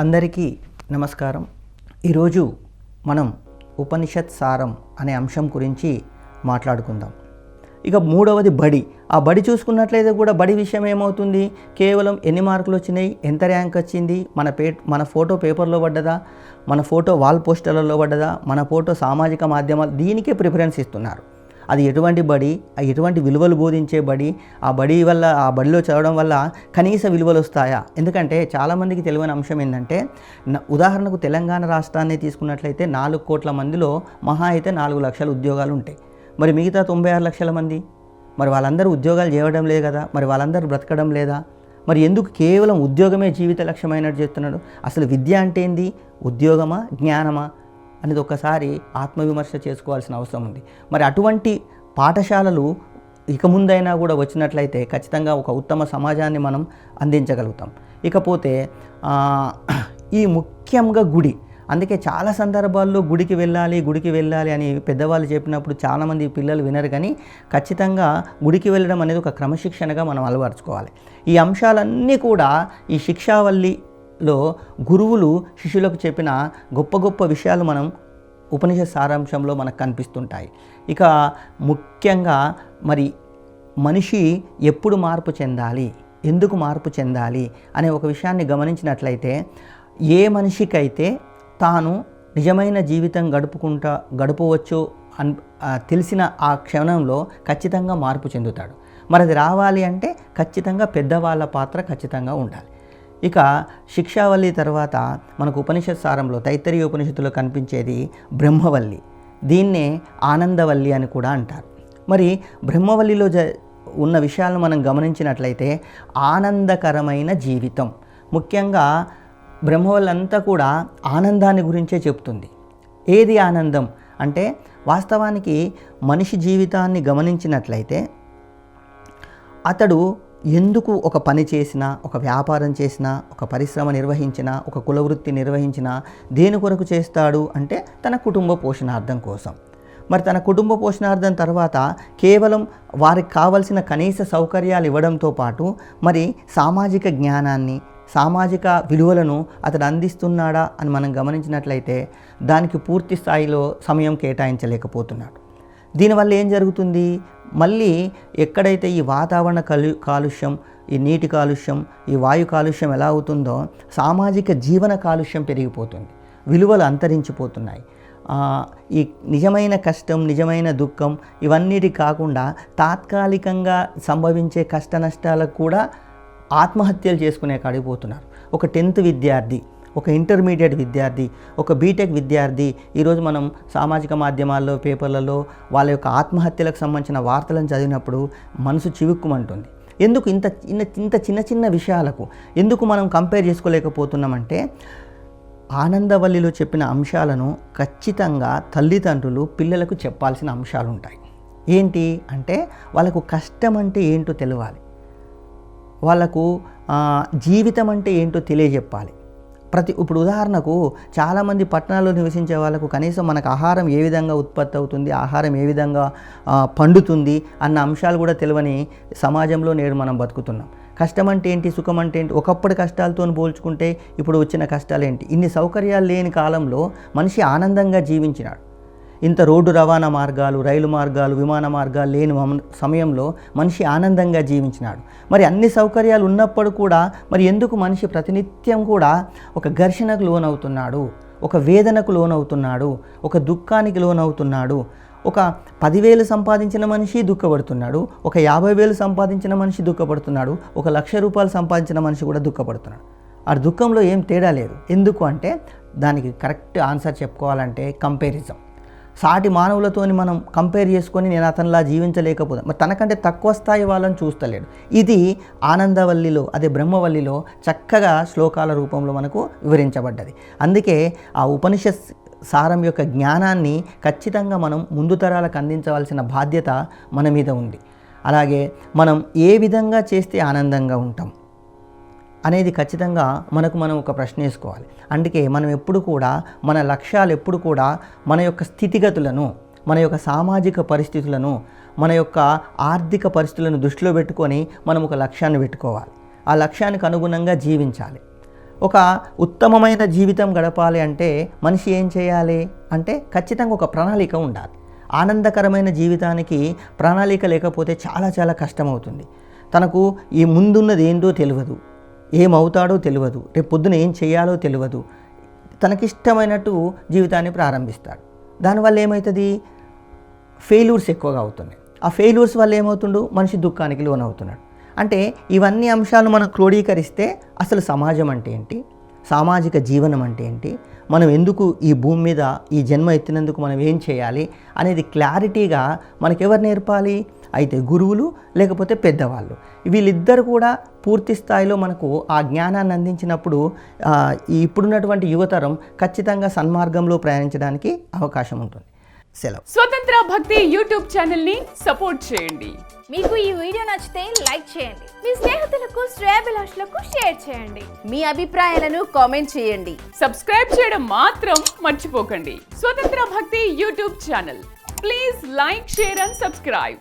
అందరికీ నమస్కారం. ఈరోజు మనం ఉపనిషత్ సారం అనే అంశం గురించి మాట్లాడుకుందాం. ఇక మూడవది బడి. ఆ బడి చూసుకున్నట్లయితే కూడా బడి విషయం ఏమవుతుంది? కేవలం ఎన్ని మార్కులు వచ్చినాయి? ఎంత ర్యాంక్ వచ్చింది? మన పే మన ఫోటో పేపర్లో పడ్డదా? మన ఫోటో వాల్ పోస్టర్లలో పడ్డదా? మన ఫోటో సామాజిక మాధ్యమాలు దీనికే ప్రిఫరెన్స్ ఇస్తున్నారు. అది ఎటువంటి బడి ఆ ఎటువంటి విలువలు బోధించే బడి ఆ బడి వల్ల ఆ బడిలో చదవడం వల్ల కనీస విలువలు వస్తాయా? ఎందుకంటే చాలామందికి తెలియని అంశం ఏంటంటే ఉదాహరణకు తెలంగాణ రాష్ట్రాన్ని తీసుకున్నట్లయితే నాలుగు కోట్ల మందిలో మహా అయితే నాలుగు లక్షల ఉద్యోగాలు ఉంటాయి. మరి మిగతా తొంభై ఆరు లక్షల మంది? మరి వాళ్ళందరూ ఉద్యోగాలు చేయడం లేదు కదా? మరి వాళ్ళందరూ బ్రతకడం లేదా? మరి ఎందుకు కేవలం ఉద్యోగమే జీవిత లక్ష్యమైనట్టు చెప్తున్నాడు? అసలు విద్య అంటే ఏంది? ఉద్యోగమా? జ్ఞానమా? అనేది ఒకసారి ఆత్మవిమర్శ చేసుకోవాల్సిన అవసరం ఉంది. మరి అటువంటి పాఠశాలలు ఇక ముందైనా కూడా వచ్చినట్లయితే ఖచ్చితంగా ఒక ఉత్తమ సమాజాన్ని మనం అందించగలుగుతాం. ఇకపోతే ఈ ముఖ్యంగా గుడి. అందుకే చాలా సందర్భాల్లో గుడికి వెళ్ళాలి గుడికి వెళ్ళాలి అని పెద్దవాళ్ళు చెప్పినప్పుడు చాలామంది పిల్లలు వినరు కానీ ఖచ్చితంగా గుడికి వెళ్ళడం అనేది ఒక క్రమశిక్షణగా మనం అలవరుచుకోవాలి. ఈ అంశాలన్నీ కూడా ఈ లో గురువులు శిష్యులకు చెప్పిన గొప్ప గొప్ప విషయాలు మనం ఉపనిషత్ సారాంశంలో మనకు కనిపిస్తుంటాయి. ఇక ముఖ్యంగా మరి మనిషి ఎప్పుడు మార్పు చెందాలి? ఎందుకు మార్పు చెందాలి? అనే ఒక విషయాన్ని గమనించినట్లయితే ఏ మనిషికైతే తాను నిజమైన జీవితం గడుపుకుంటా గడపవచ్చు అన్ తెలిసిన ఆ క్షణంలో ఖచ్చితంగా మార్పు చెందుతాడు. మరి అది రావాలి అంటే ఖచ్చితంగా పెద్దవాళ్ళ పాత్ర ఖచ్చితంగా ఉండాలి. ఇక శిక్షావల్లి తర్వాత మనకు ఉపనిషత్ సారంలో తైత్తరీయ ఉపనిషత్తులో కనిపించేది బ్రహ్మవల్లి. దీన్నే ఆనందవల్లి అని కూడా అంటారు. మరి బ్రహ్మవల్లిలో జ ఉన్న విషయాలను మనం గమనించినట్లయితే ఆనందకరమైన జీవితం. ముఖ్యంగా బ్రహ్మవల్లి అంతా కూడా ఆనందాన్ని గురించే చెప్తుంది. ఏది ఆనందం? అంటే వాస్తవానికి మనిషి జీవితాన్ని గమనించినట్లయితే అతడు ఎందుకు ఒక పని చేసినా ఒక వ్యాపారం చేసినా ఒక పరిశ్రమ నిర్వహించినా ఒక కులవృత్తి నిర్వహించినా దేని కొరకు చేస్తాడు అంటే తన కుటుంబ పోషణార్థం కోసం. మరి తన కుటుంబ పోషణార్థం తర్వాత కేవలం వారికి కావలసిన కనీస సౌకర్యాలు ఇవ్వడంతో పాటు మరి సామాజిక జ్ఞానాన్ని సామాజిక విలువలను అతడు అందిస్తున్నాడా అని మనం గమనించినట్లయితే దానికి పూర్తి స్థాయిలో సమయం కేటాయించలేకపోతున్నాడు. దీనివల్ల ఏం జరుగుతుంది? మళ్ళీ ఎక్కడైతే ఈ వాతావరణ కలు కాలుష్యం ఈ నీటి కాలుష్యం ఈ వాయు కాలుష్యం ఎలా అవుతుందో సామాజిక జీవన కాలుష్యం పెరిగిపోతుంది. విలువలు అంతరించిపోతున్నాయి. ఈ నిజమైన కష్టం నిజమైన దుఃఖం ఇవన్నిటి కాకుండా తాత్కాలికంగా సంభవించే కష్ట నష్టాలకు కూడా ఆత్మహత్యలు చేసుకునే కాడిగిపోతున్నారు ఒక టెన్త్ విద్యార్థి ఒక ఇంటర్మీడియట్ విద్యార్థి ఒక బీటెక్ విద్యార్థి ఈరోజు మనం సామాజిక మాధ్యమాల్లో పేపర్లలో వాళ్ళ యొక్క ఆత్మహత్యలకు సంబంధించిన వార్తలను చదివినప్పుడు మనసు చివుక్కుమంటుంది. ఎందుకు ఇంత చిన్న ఇంత చిన్న చిన్న విషయాలకు? ఎందుకు మనం కంపేర్ చేసుకోలేకపోతున్నామంటే ఆనందవల్లిలో చెప్పిన అంశాలను ఖచ్చితంగా తల్లిదండ్రులు పిల్లలకు చెప్పాల్సిన అంశాలు ఉంటాయి ఏంటి అంటే వాళ్ళకు కష్టం అంటే ఏంటో తెలియాలి వాళ్ళకు జీవితం అంటే ఏంటో తెలియజెప్పాలి. ప్రతి ఇప్పుడు ఉదాహరణకు చాలామంది పట్టణాల్లో నివసించే వాళ్ళకు కనీసం మనకు ఆహారం ఏ విధంగా ఉత్పత్తి అవుతుంది ఆహారం ఏ విధంగా పండుతుంది అన్న అంశాలు కూడా తెలియని సమాజంలో నేడు మనం బతుకుతున్నాం. కష్టం అంటే ఏంటి సుఖం అంటే ఏంటి ఒకప్పటి కష్టాలతో పోల్చుకుంటే ఇప్పుడు వచ్చిన కష్టాలు ఏంటి? ఇన్ని సౌకర్యాలు లేని కాలంలో మనిషి ఆనందంగా జీవించినాడు. ఇంత రోడ్డు రవాణా మార్గాలు రైలు మార్గాలు విమాన మార్గాలు లేని సమయంలో మనిషి ఆనందంగా జీవించినాడు. మరి అన్ని సౌకర్యాలు ఉన్నప్పుడు కూడా మరి ఎందుకు మనిషి ప్రతినిత్యం కూడా ఒక ఘర్షణకు లోనవుతున్నాడు? ఒక వేదనకు లోనవుతున్నాడు? ఒక దుఃఖానికి లోనవుతున్నాడు? ఒక పదివేలు సంపాదించిన మనిషి దుఃఖపడుతున్నాడు? ఒక యాభై వేలు సంపాదించిన మనిషి దుఃఖపడుతున్నాడు? ఒక లక్ష రూపాయలు సంపాదించిన మనిషి కూడా దుఃఖపడుతున్నాడు. ఆ దుఃఖంలో ఏం తేడా లేదు. ఎందుకు అంటే దానికి కరెక్ట్ ఆన్సర్ చెప్పుకోవాలంటే కంపారిజం. సాటి మానవులతోని మనం కంపేర్ చేసుకొని నేను అతనిలా జీవించలేకపోతే మరి తనకంటే తక్కువ స్థాయి వాళ్ళని చూస్తలేడు. ఇది ఆనందవల్లిలో అదే బ్రహ్మవల్లిలో చక్కగా శ్లోకాల రూపంలో మనకు వివరించబడ్డది. అందుకే ఆ ఉపనిషత్ సారం యొక్క జ్ఞానాన్ని ఖచ్చితంగా మనం ముందు తరాలకు అందించవలసిన బాధ్యత మన మీద ఉంది. అలాగే మనం ఏ విధంగా చేస్తే ఆనందంగా ఉంటాం? అనేది ఖచ్చితంగా మనకు మనం ఒక ప్రశ్న వేసుకోవాలి. అందుకే మనం ఎప్పుడు కూడా మన లక్ష్యాలు ఎప్పుడు కూడా మన యొక్క స్థితిగతులను మన యొక్క సామాజిక పరిస్థితులను మన యొక్క ఆర్థిక పరిస్థితులను దృష్టిలో పెట్టుకొని మనం ఒక లక్ష్యాన్ని పెట్టుకోవాలి. ఆ లక్ష్యానికి అనుగుణంగా జీవించాలి. ఒక ఉత్తమమైన జీవితం గడపాలి అంటే మనిషి ఏం చేయాలి అంటే ఖచ్చితంగా ఒక ప్రణాళిక ఉండాలి. ఆనందకరమైన జీవితానికి ప్రణాళిక లేకపోతే చాలా చాలా కష్టమవుతుంది. తనకు ఈ ముందున్నది ఏందో తెలియదు. ఏమవుతాడో తెలియదు. రేపు పొద్దున ఏం చేయాలో తెలియదు. తనకిష్టమైనట్టు జీవితాన్ని ప్రారంభిస్తాడు. దానివల్ల ఏమవుతుంది ఫెయిల్యూర్స్ ఎక్కువగా అవుతున్నాయి. ఆ ఫెయిల్యూర్స్ వల్ల ఏమవుతుండు? మనిషి దుఃఖానికి లోనవుతున్నాడు. అంటే ఇవన్నీ అంశాలు మనం క్రోడీకరిస్తే అసలు సమాజం అంటే ఏంటి? సామాజిక జీవనం అంటే ఏంటి? మనం ఎందుకు ఈ భూమి మీద ఈ జన్మ ఎత్తినందుకు మనం ఏం చేయాలి? అనేది క్లారిటీగా మనకెవరు నేర్పాలి? అయితే గురువులు లేకపోతే పెద్దవాళ్ళు. వీళ్ళిద్దరు కూడా పూర్తి స్థాయిలో మనకు ఆ జ్ఞానాన్ని అందించినప్పుడు ఇప్పుడున్నటువంటి యువతరం ఖచ్చితంగా సన్మార్గంలో ప్రయాణించడానికి అవకాశం ఉంటుంది. సెలవు. స్వతంత్ర భక్తి యూట్యూబ్ ఛానల్ని సపోర్ట్ చేయండి. మీకు ఈ వీడియో నచ్చితే లైక్ చేయండి. మీ స్నేహితులకు శ్రేయభిలాషులకు షేర్ చేయండి. మీ అభిప్రాయాలను కామెంట్ చేయండి. సబ్స్క్రైబ్ చేయడం మాత్రం మర్చిపోకండి. Swatantra Bhakti YouTube channel. Please like share and subscribe.